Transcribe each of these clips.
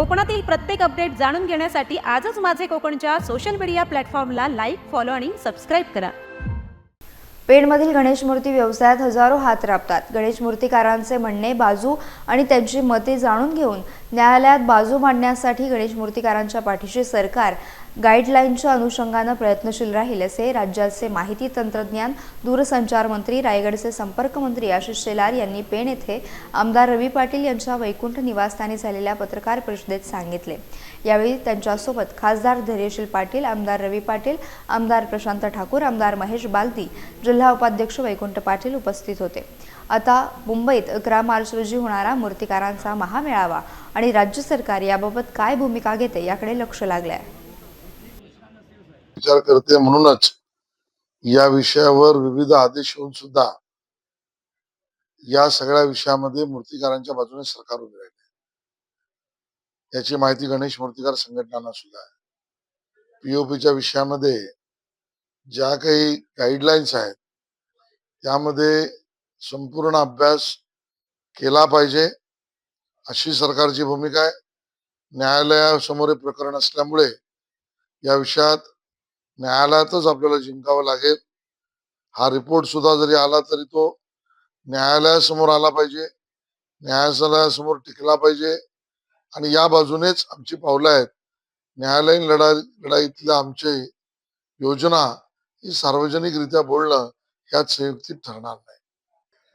कोकणातील प्रत्येक अपडेट जाणून घेण्यासाठी आजच माझे कोकणच्या सोशल मीडिया प्लॅटफॉर्मला लाईक फॉलो आणि सबस्क्राईब करा. पेणमधील गणेश मूर्ती व्यवसायात हजारो हात राबतात. गणेश मूर्तिकारांचे म्हणणे बाजू आणि त्यांची मते जाणून घेऊन न्यायालयात बाजू मांडण्यासाठी गणेश मूर्तीकारांच्या पाठीशी सरकार गाईडलाईनच्या अनुषंगानं प्रयत्नशील राहील असे राज्याचे माहिती तंत्रज्ञान दूरसंचार मंत्री रायगडचे संपर्क मंत्री आशिष शेलार यांनी पेण येथे आमदार रवी पाटील यांच्या वैकुंठ निवासस्थानी झालेल्या पत्रकार परिषदेत सांगितले. यावेळी त्यांच्यासोबत खासदार धैर्यशील पाटील आमदार रवी पाटील आमदार प्रशांत ठाकूर आमदार महेश बालदी जिल्हा उपाध्यक्ष वैकुंठ पाटील उपस्थित होते. आता मुंबईत अकरा मार्च रोजी होणारा मूर्तिकारांचा महामेळावा आणि राज्य सरकार याबाबत काय भूमिका घेते याकडे लक्ष लागले आहे विचार करते म्हणूनच या विषयावर विविध आदेश होऊन सुद्धा या सगळ्या विषयामध्ये मूर्तिकारांच्या बाजूने सरकार उभे राहिले याची माहिती गणेश मूर्तिकार संघटनांना सुद्धा आहे. पीओपीच्या विषयामध्ये ज्या काही गाईडलाईन्स आहेत त्यामध्ये संपूर्ण अभ्यास केला पाहिजे अशी सरकारची भूमिका आहे. न्यायालयासमोर प्रकरण असल्यामुळे या विषयात न्यायालयातच आपल्याला जिंकावं लागेल. हा रिपोर्ट सुद्धा जरी आला तरी तो न्यायालयासमोर आला पाहिजे. न्यायालयासमोर टिकला पाहिजे. आणि या बाजूनेच आमची पावलं आहेत. न्यायालयीन लढा लढाईतल्या आमचे योजना ही सार्वजनिकरित्या बोलणं यात संयुक्तिक ठरणार नाही.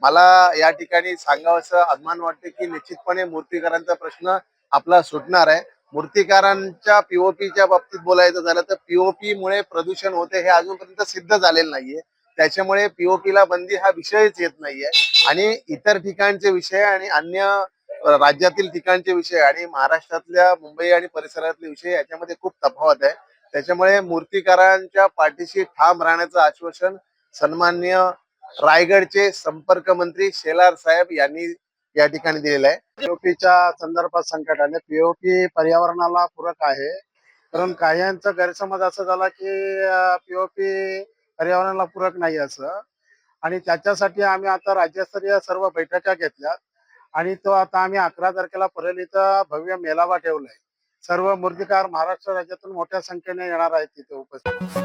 मला या ठिकाणी सांगावंसं अभिमान वाटते की निश्चितपणे मूर्तीकरांचा प्रश्न आपला सुटणार आहे. मूर्तिकारांच्या पीओपीच्या बाबतीत बोलायचं झालं तर पीओपी मुळे प्रदूषण होते हे अजूनपर्यंत सिद्ध झालेलं नाहीये. त्याच्यामुळे पीओपी ला बंदी हा विषयच येत नाहीये. आणि इतर ठिकाणचे विषय आणि अन्य राज्यातील ठिकाणचे विषय आणि महाराष्ट्रातल्या मुंबई आणि परिसरातले विषय याच्यामध्ये खूप तफावत आहे. त्याच्यामुळे मूर्तिकारांच्या पाठीशी ठाम राहण्याचं आश्वासन सन्मान्य रायगडचे संपर्क मंत्री शेलार साहेब यांनी या ठिकाणी दिलेला आहे. पीओपीच्या संदर्भात संकट आले पीओपी पर्यावरणाला पूरक आहे. कारण काहींचा गैरसमज असं झाला की पीओपी पर्यावरणाला पूरक नाही असं. आणि त्याच्यासाठी आम्ही आता राज्यस्तरीय सर्व बैठका घेतल्या आणि तो आता आम्ही अकरा तारखेला परळीचा भव्य मेळावा ठेवलाय. सर्व मूर्तिकार महाराष्ट्र राज्यातून मोठ्या संख्येने येणार आहेत तिथे उपस्थित.